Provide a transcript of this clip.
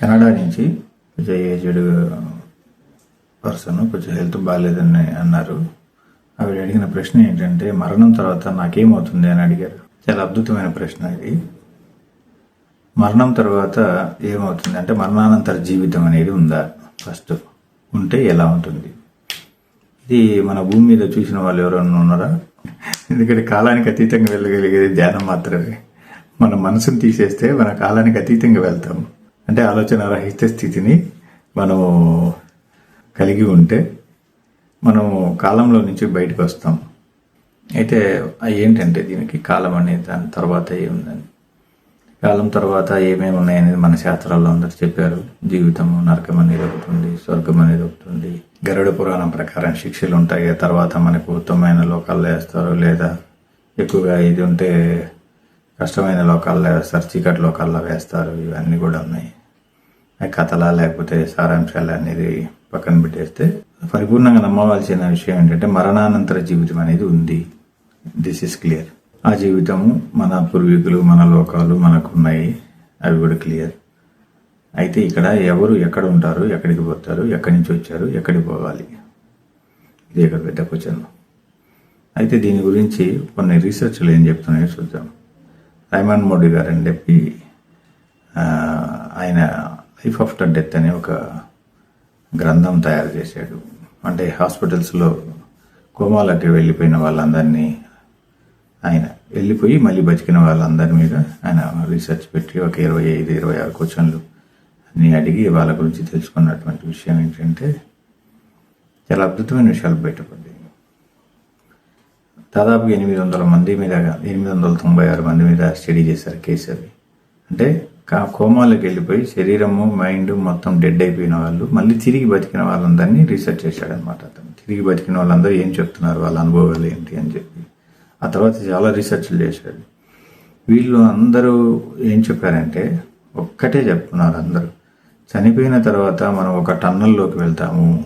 Canada నుంచి కొంచెం aged person కొంచెం హెల్త్ బాగాలేదని అన్నారు. ఆవిడ అడిగిన ప్రశ్న ఏంటంటే మరణం తర్వాత నాకేమవుతుంది అని అడిగారు. చాలా అద్భుతమైన ప్రశ్న ఇది. మరణం తర్వాత ఏమవుతుంది అంటే మరణానంతర జీవితం అనేది ఉందా? ఫస్ట్ ఉంటే ఎలా ఉంటుంది? ఇది మన భూమి మీద చూసిన వాళ్ళు ఎవరైనా ఉన్నారా? ఎందుకంటే కాలానికి అతీతంగా వెళ్ళగలిగేది ధ్యానం మాత్రమే. మన మనసును తీసేస్తే మన కాలానికి అతీతంగా వెళ్తాం. అంటే ఆలోచన రహిత స్థితిని మనము కలిగి ఉంటే మనం కాలంలో నుంచి బయటకు వస్తాం. అయితే ఏంటంటే దీనికి కాలం అనేది దాని తర్వాత ఏముందని కాలం తర్వాత ఏమేమి ఉన్నాయనేది మన శాస్త్రాల్లో అందరు చెప్పారు. జీవితము నరకం అనేది ఒకటి ఉంది స్వర్గం అనేది ఒకటి ఉంది. గరుడ పురాణం ప్రకారం శిక్షలు ఉంటాయి. తర్వాత మనకు ఉత్తమమైన లోకాల్లో వేస్తారు. లేదా ఎక్కువగా ఇది ఉంటే కష్టమైన లోకాల్లో వేస్తారు చీకటి లోకాల్లో వేస్తారు. ఇవన్నీ కూడా ఉన్నాయి. కథలా లేకపోతే సారాంశాలు అనేది పక్కన పెట్టేస్తే పరిపూర్ణంగా నమ్మవలసిన విషయం ఏంటంటే మరణానంతర జీవితం అనేది ఉంది. దిస్ ఇస్ క్లియర్ ఆ జీవితము మన పూర్వీకులు మన లోకాలు మనకు ఉన్నాయి అవి కూడా క్లియర్ అయితే ఇక్కడ ఎవరు ఎక్కడ ఉంటారు ఎక్కడికి పోతారు ఎక్కడి నుంచి వచ్చారు ఎక్కడికి పోవాలి? ఇది ఇక్కడ పెద్ద క్వశ్చన్ అయితే దీని గురించి కొన్ని రీసెర్చ్లు ఏం చెప్తున్నాయో చూద్దాం. రైమాండ్ మోడీ గారు అని చెప్పి ఆయన లైఫ్ ఆఫ్టర్ డెత్ అనే ఒక గ్రంథం తయారు చేశాడు. అంటే హాస్పిటల్స్లో కోమాలకి వెళ్ళిపోయిన వాళ్ళందరినీ ఆయన వెళ్ళిపోయి మళ్ళీ బతికిన వాళ్ళందరి మీద ఆయన రీసెర్చ్ పెట్టి ఒక ఇరవై ఐదు ఇరవై ఆరు క్వశ్చన్లు అన్ని అడిగి వాళ్ళ గురించి తెలుసుకున్నటువంటి విషయం ఏంటంటే చాలా అద్భుతమైన విషయాలు బయటపడ్డాయి. దాదాపు ఎనిమిది వందల మంది మీద ఎనిమిది వందల తొంభై ఆరు మంది మీద స్టడీ చేశారు కేసు అవి అంటే కోమాలోకి వెళ్ళిపోయి శరీరము మైండ్ మొత్తం డెడ్ అయిపోయిన వాళ్ళు మళ్ళీ తిరిగి బతికిన వాళ్ళందరినీ రీసెర్చ్ చేశాడనమాట అతను. తిరిగి బతికిన వాళ్ళందరూ ఏం చెప్తున్నారు వాళ్ళ అనుభవాలు ఏంటి అని చెప్పి. ఆ తర్వాత చాలా రీసెర్చ్లు చేశాడు. వీళ్ళు అందరూ ఏం చెప్పారంటే ఒక్కటే చెప్తున్నారు అందరూ. చనిపోయిన తర్వాత మనం ఒక టన్నల్లోకి వెళ్తాము